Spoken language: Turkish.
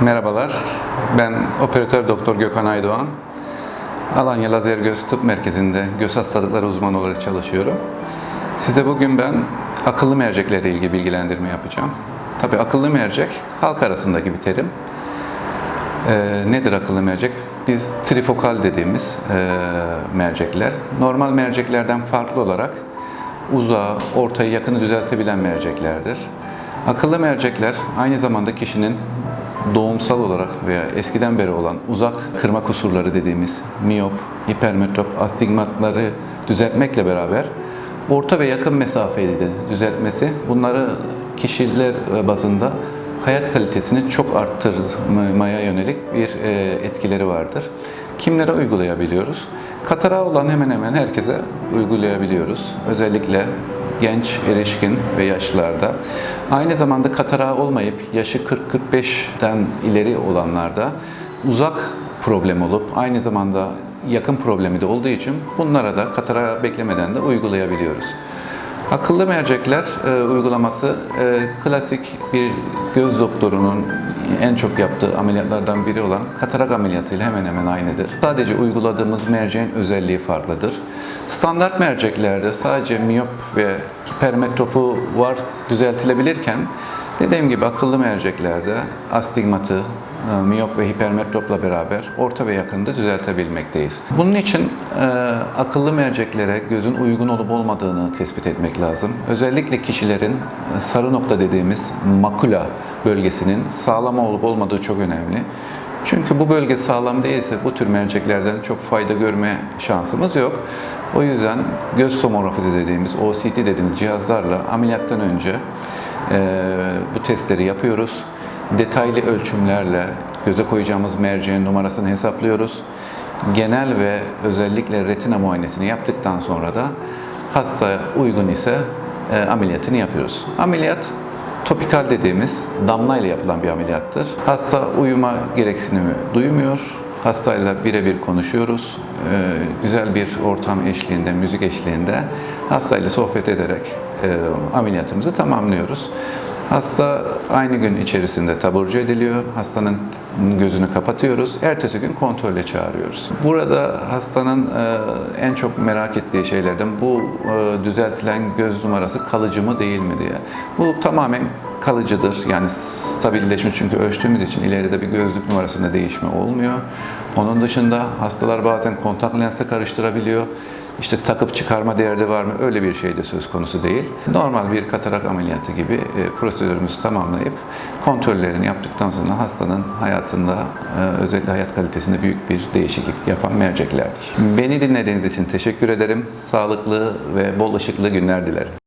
Merhabalar, ben operatör doktor Gökhan Aydoğan. Alanya Lazer Göz Tıp Merkezi'nde göz hastalıkları uzmanı olarak çalışıyorum. Size bugün ben akıllı merceklerle ilgili bilgilendirme yapacağım. Tabii akıllı mercek halk arasındaki bir terim. Ee, nedir akıllı mercek? Biz trifokal dediğimiz e, mercekler. Normal merceklerden farklı olarak uzağı, ortayı, yakını düzeltebilen merceklerdir. Akıllı mercekler aynı zamanda kişinin doğumsal olarak veya eskiden beri olan uzak kırma kusurları dediğimiz miyop, hipermetrop, astigmatları düzeltmekle beraber orta ve yakın mesafeli de düzeltmesi bunları kişiler bazında hayat kalitesini çok arttırmaya yönelik bir e, etkileri vardır. Kimlere uygulayabiliyoruz? Katarağı olan hemen hemen herkese uygulayabiliyoruz. Özellikle genç, erişkin ve yaşlılarda. Aynı zamanda katarağı olmayıp yaşı 40-45'ten ileri olanlarda uzak problem olup aynı zamanda yakın problemi de olduğu için bunlara da katarağı beklemeden de uygulayabiliyoruz. Akıllı mercekler e, uygulaması e, klasik bir göz doktorunun en çok yaptığı ameliyatlardan biri olan katarak ameliyatıyla hemen hemen aynıdır. Sadece uyguladığımız merceğin özelliği farklıdır. Standart merceklerde sadece miyop ve hipermetropu var düzeltilebilirken dediğim gibi akıllı merceklerde astigmatı, e, miyop ve hipermetropla beraber orta ve yakında düzeltebilmekteyiz. Bunun için e, akıllı merceklere gözün uygun olup olmadığını tespit etmek lazım. Özellikle kişilerin e, sarı nokta dediğimiz makula bölgesinin sağlam olup olmadığı çok önemli. Çünkü bu bölge sağlam değilse bu tür merceklerden çok fayda görme şansımız yok. O yüzden göz tomografisi dediğimiz, OCT dediğimiz cihazlarla ameliyattan önce bu testleri yapıyoruz. Detaylı ölçümlerle göze koyacağımız merceğin numarasını hesaplıyoruz. Genel ve özellikle retina muayenesini yaptıktan sonra da hasta uygun ise e, ameliyatını yapıyoruz. Ameliyat topikal dediğimiz damla ile yapılan bir ameliyattır. Hasta uyuma gereksinimi duymuyor. Hastayla birebir konuşuyoruz. Ee, güzel bir ortam eşliğinde, müzik eşliğinde hastayla sohbet ederek e, ameliyatımızı tamamlıyoruz. Hasta aynı gün içerisinde taburcu ediliyor. Hastanın gözünü kapatıyoruz. Ertesi gün kontrole çağırıyoruz. Burada hastanın e, en çok merak ettiği şeylerden bu e, düzeltilen göz numarası kalıcı mı değil mi diye. Bu tamamen kalıcıdır. Yani stabilleşmiş çünkü ölçtüğümüz için ileride bir gözlük numarasında değişme olmuyor. Onun dışında hastalar bazen kontak lense karıştırabiliyor. İşte takıp çıkarma derdi var mı? Öyle bir şey de söz konusu değil. Normal bir katarak ameliyatı gibi e, prosedürümüzü tamamlayıp kontrollerini yaptıktan sonra hastanın hayatında e, özellikle hayat kalitesinde büyük bir değişiklik yapan merceklerdir. Beni dinlediğiniz için teşekkür ederim. Sağlıklı ve bol ışıklı günler dilerim.